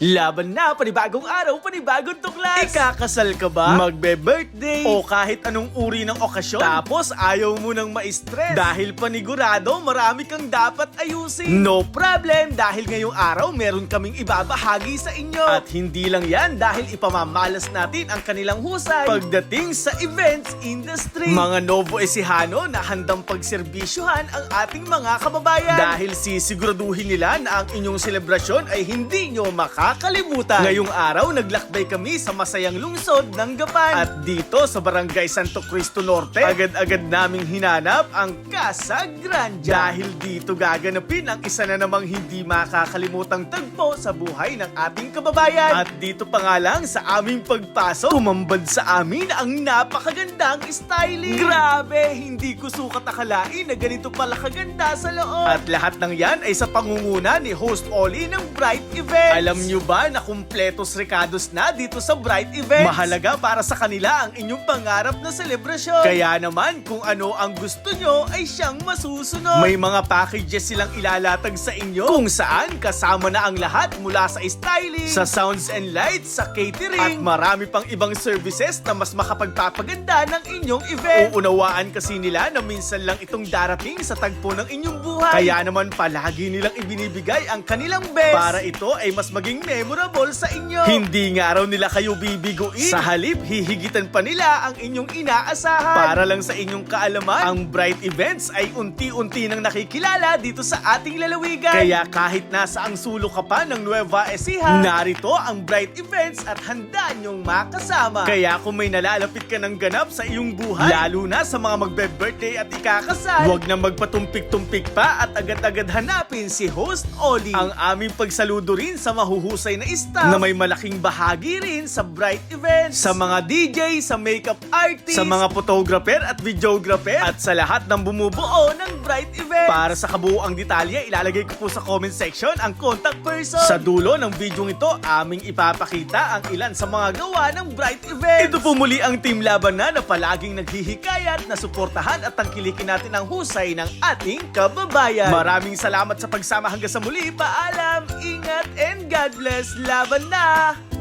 Laban na, panibagong araw, panibagong tuklas. Ikakasal ka ba? Magbe-birthday? O kahit anong uri ng okasyon? Tapos ayaw mo nang ma-stress? Dahil panigurado, marami kang dapat ayusin. No problem, dahil ngayong araw meron kaming ibabahagi sa inyo. At hindi lang yan, dahil ipamamalas natin ang kanilang husay pagdating sa events industry. Mga Novo Ecijano na handang pagserbisyuhan ang ating mga kababayan. Dahil sisiguraduhin nila na ang inyong selebrasyon ay hindi nyo makakalimutan. Ngayong araw, naglakbay kami sa masayang lungsod ng Gapan. At dito sa Barangay Santo Cristo Norte, agad-agad naming hinanap ang Casa Grande. Dahil dito gaganapin ang isa na namang hindi makakalimutang tagpo sa buhay ng ating kababayan. At dito pa nga lang sa aming pagpasok, tumambad sa amin ang napakagandang styling. Grabe, hindi ko sukat akalain na ganito pala kaganda sa loob. At lahat ng yan ay sa pangunguna ni host Oli ng Bright Events. Alam nyo ba na kumpletos recados na dito sa Bright Events? Mahalaga para sa kanila ang inyong pangarap na selebrasyon. Kaya naman kung ano ang gusto nyo ay siyang masusunod. May mga packages silang ilalatag sa inyo kung saan kasama na ang lahat mula sa styling, sa sounds and lights, sa catering, at marami pang ibang services na mas makapagpapaganda ng inyong event. Uunawaan kasi nila na minsan lang itong darating sa tagpo ng inyong buhay. Kaya naman palagi nilang ibinibigay ang kanilang best para ito ay mas maging memorable sa inyo. Hindi nga raw nila kayo bibiguin. Sa halip, hihigitan pa nila ang inyong inaasahan. Para lang sa inyong kaalaman, ang Bright Events ay unti-unti nang nakikilala dito sa ating lalawigan. Kaya kahit nasa ang sulok ka pa ng Nueva Ecija, narito ang Bright Events at handa niyong makasama. Kaya kung may nalalapit ka ng ganap sa iyong buhay, lalo na sa mga magbe-birthday at ikakasal, huwag na magpatumpik-tumpik pa at agad-agad hanapin si Host Oli. Ang aming pagsaludo rin sa mahuhusay na staff na may malaking bahagi rin sa Bright Events, sa mga DJ, sa makeup artist, sa mga photographer at videographer, at sa lahat ng bumubuo ng Bright Events. Para sa kabuuang detalye, ilalagay ko po sa comment section ang contact person. Sa dulo ng video ito, aming ipapakita ang ilan sa mga gawa ng Bright Events. Ito po muli ang Team Laban na na palaging naghihikayat na suportahan at tangkilikin natin ang husay ng ating kababayan. Maraming salamat sa pagsama hanggang sa muli. Paalam, ingat, and God bless. Laban na!